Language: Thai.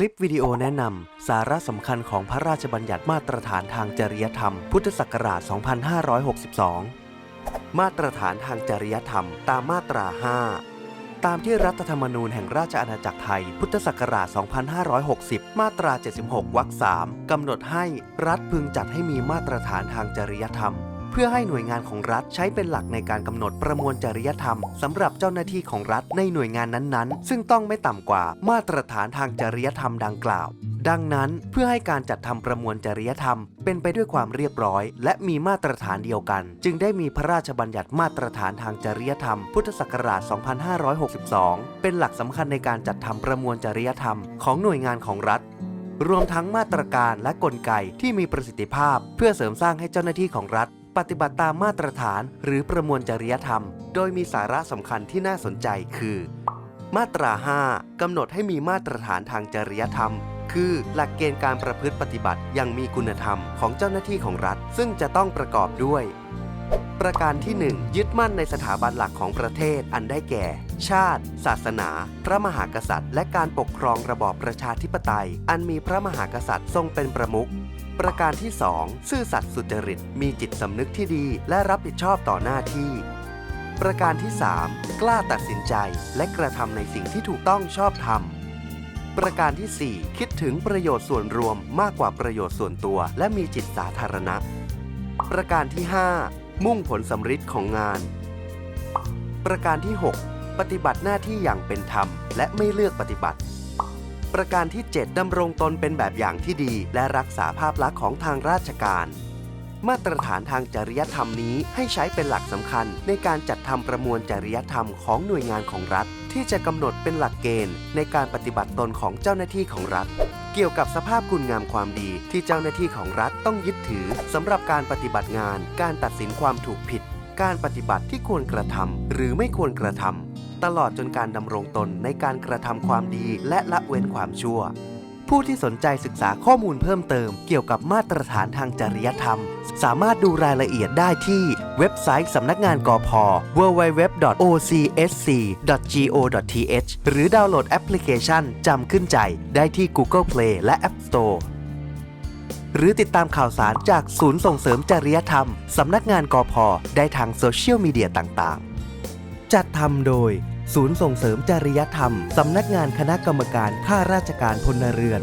ลิปวิดีโอแนะนำ สาระสำคัญของพระราชบัญญัติมาตรฐานทางจริยธรรม พุทธศักราช 2562 มาตรฐานทางจริยธรรม ตามมาตรา 5 ตามที่รัฐธรรมนูญแห่งราชอาณาจักรไทย พุทธศักราช 2560 มาตรา 76 วรรค 3 กำหนดให้รัฐพึงจัดให้มีมาตรฐานทางจริยธรรม เพื่อให้หน่วยงานของรัฐใช้เป็นหลักในการกำหนดประมวลจริยธรรมสำหรับเจ้าหน้าที่ของรัฐในหน่วยงานนั้นๆ ซึ่งต้องไม่ต่ำกว่ามาตรฐานทางจริยธรรมดังกล่าว ดังนั้นเพื่อให้การจัดทำประมวลจริยธรรม เป็นไปด้วยความเรียบร้อย และมีมาตรฐานเดียวกัน จึงได้มีพระราชบัญญัติมาตรฐานทางจริยธรรม พุทธศักราช 2562 เป็นหลักสำคัญในการจัดทำประมวลจริยธรรมของหน่วยงานของรัฐรวมทั้งมาตรการและกลไกที่มีประสิทธิภาพ เพื่อเสริมสร้างให้เจ้าหน้าที่ของรัฐ ปฏิบัติตามมาตรฐานหรือประมวลจริยธรรม โดยมีสาระสำคัญที่น่าสนใจคือ มาตรา 5 กำหนดให้มีมาตรฐานทางจริยธรรม คือหลักเกณฑ์การประพฤติปฏิบัติอย่างมีคุณธรรมของเจ้าหน้าที่ของรัฐ ซึ่งจะต้องประกอบด้วย ประการที่ 1 ยึดมั่นในสถาบันหลักของประเทศอันได้แก่ ชาติ ศาสนา พระมหากษัตริย์ และการปกครองระบอบประชาธิปไตย อันมีพระมหากษัตริย์ทรงเป็นประมุข ประการที่ 2 ซื่อสัตย์สุจริต มีจิตสำนึกที่ดี และรับผิดชอบต่อหน้าที่ ประการที่ 3 กล้าตัดสินใจ และกระทำในสิ่งที่ถูกต้องชอบธรรม ประการที่ 4 คิดถึงประโยชน์ส่วนรวมมากกว่าประโยชน์ส่วนตัว และมีจิตสาธารณะ ประการที่ 5 มุ่งผลสำฤทธิ์ของงาน ประการที่ 6 ปฏิบัติหน้าที่อย่างเป็นธรรม และไม่เลือกปฏิบัติ ประการที่ 7 ดำรงตนเป็นแบบอย่างที่ดี และรักษาภาพลักษณ์ของทางราชการ มาตรฐานทางจริยธรรมนี้ให้ใช้เป็นหลักสำคัญ ในการจัดทำประมวลจริยธรรมของหน่วยงานของรัฐ ที่จะกำหนดเป็นหลักเกณฑ์ ในการปฏิบัติตนของเจ้าหน้าที่ของรัฐ เกี่ยวกับสภาพคุณงามความดี ที่เจ้าหน้าที่ของรัฐต้องยึดถือสำหรับการปฏิบัติงาน การตัดสินความถูกผิด การปฏิบัติที่ควรกระทำหรือไม่ควรกระทำ ตลอดจนการดำรงตนในการกระทำความดีและละเว้นความชั่ว ผู้ที่สนใจศึกษาข้อมูลเพิ่มเติมเกี่ยวกับมาตรฐานทางจริยธรรม สามารถดูรายละเอียดได้ที่เว็บไซต์สำนักงานกอพ www.ocsc.go.th หรือดาวน์โหลดแอปพลิเคชันจำขึ้นใจได้ที่ Google Play และ App Store หรือติดตามข่าวสารจากศูนย์ส่งเสริมจริยธรรม สำนักงานกอพได้ทางโซเชียลมีเดียต่างๆ จัดทำโดย ศูนย์ส่งเสริมจริยธรรม สำนักงานคณะกรรมการข้าราชการพลเรือน